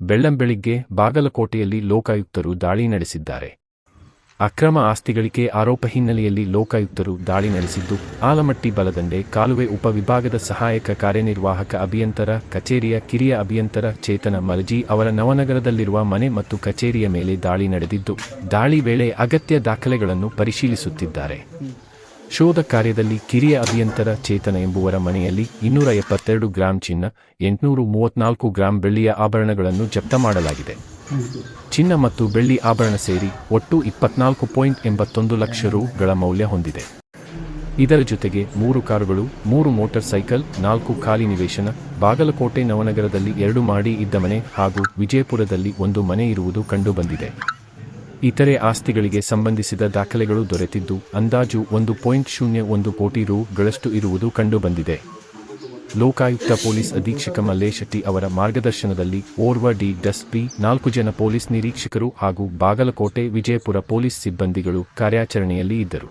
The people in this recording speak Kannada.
ಬೆಳ್ಳಂಬೆಳಿಗ್ಗೆ ಬಾಗಲಕೋಟೆಯಲ್ಲಿ ಲೋಕಾಯುಕ್ತರು ದಾಳಿ ನಡೆಸಿದ್ದಾರೆ. ಅಕ್ರಮ ಆಸ್ತಿಗಳಿಕೆ ಆರೋಪ ಹಿನ್ನೆಲೆಯಲ್ಲಿ ಲೋಕಾಯುಕ್ತರು ದಾಳಿ ನಡೆಸಿದ್ದು, ಆಲಮಟ್ಟಿ ಬಲದಂಡೆ ಕಾಲುವೆ ಉಪವಿಭಾಗದ ಸಹಾಯಕ ಕಾರ್ಯನಿರ್ವಾಹಕ ಅಭಿಯಂತರ, ಕಚೇರಿಯ ಕಿರಿಯ ಅಭಿಯಂತರ ಚೇತನ ಮಲಜಿ ಅವರ ನವನಗರದಲ್ಲಿರುವ ಮನೆ ಮತ್ತು ಕಚೇರಿಯ ಮೇಲೆ ದಾಳಿ ನಡೆದಿದ್ದು, ದಾಳಿ ವೇಳೆ ಅಗತ್ಯ ದಾಖಲೆಗಳನ್ನು ಪರಿಶೀಲಿಸುತ್ತಿದ್ದಾರೆ. ಶೋಧ ಕಾರ್ಯದಲ್ಲಿ ಕಿರಿಯ ಅಭಿಯಂತರ ಚೇತನ ಎಂಬುವರ ಮನೆಯಲ್ಲಿ ಇನ್ನೂರ ಎಪ್ಪತ್ತೆರಡು ಗ್ರಾಂ ಚಿನ್ನ, ಎಂಟುನೂರು ಮೂವತ್ನಾಲ್ಕು ಗ್ರಾಂ ಬೆಳ್ಳಿಯ ಆಭರಣಗಳನ್ನು ಜಪ್ತ ಮಾಡಲಾಗಿದೆ. ಚಿನ್ನ ಮತ್ತು ಬೆಳ್ಳಿ ಆಭರಣ ಸೇರಿ ಒಟ್ಟು ಇಪ್ಪತ್ನಾಲ್ಕು ಪಾಯಿಂಟ್ ಎಂಬತ್ತೊಂದು ಲಕ್ಷ ರೂಗಳ ಮೌಲ್ಯ ಹೊಂದಿದೆ. ಇದರ ಜೊತೆಗೆ ಮೂರು ಕಾರುಗಳು, ಮೂರು ಮೋಟಾರ್ ಸೈಕಲ್, ನಾಲ್ಕು ಖಾಲಿ ನಿವೇಶನ, ಬಾಗಲಕೋಟೆ ನವನಗರದಲ್ಲಿ ಎರಡು ಮಾಡಿ ಇದ್ದ ಮನೆ ಹಾಗೂ ವಿಜಯಪುರದಲ್ಲಿ ಒಂದು ಮನೆ ಇರುವುದು ಕಂಡುಬಂದಿದೆ. ಇತರೆ ಆಸ್ತಿಗಳಿಗೆ ಸಂಬಂಧಿಸಿದ ದಾಖಲೆಗಳು ದೊರೆತಿದ್ದು, ಅಂದಾಜು ಒಂದು ಪಾಯಿಂಟ್ ಶೂನ್ಯ ಒಂದು ಕೋಟಿ ರುಗಳಷ್ಟು ಇರುವುದು ಕಂಡುಬಂದಿದೆ. ಲೋಕಾಯುಕ್ತ ಪೊಲೀಸ್ ಅಧೀಕ್ಷಕ ಮಲ್ಲೇಶೆಟ್ಟಿ ಅವರ ಮಾರ್ಗದರ್ಶನದಲ್ಲಿ ಓರ್ವ ಡಿ ಡಸ್ಪಿ ನಾಲ್ಕು ಜನ ಪೊಲೀಸ್ ನಿರೀಕ್ಷಕರು ಹಾಗೂ ಬಾಗಲಕೋಟೆ ವಿಜಯಪುರ ಪೊಲೀಸ್ ಸಿಬ್ಬಂದಿಗಳು ಕಾರ್ಯಾಚರಣೆಯಲ್ಲಿ ಇದ್ದರು.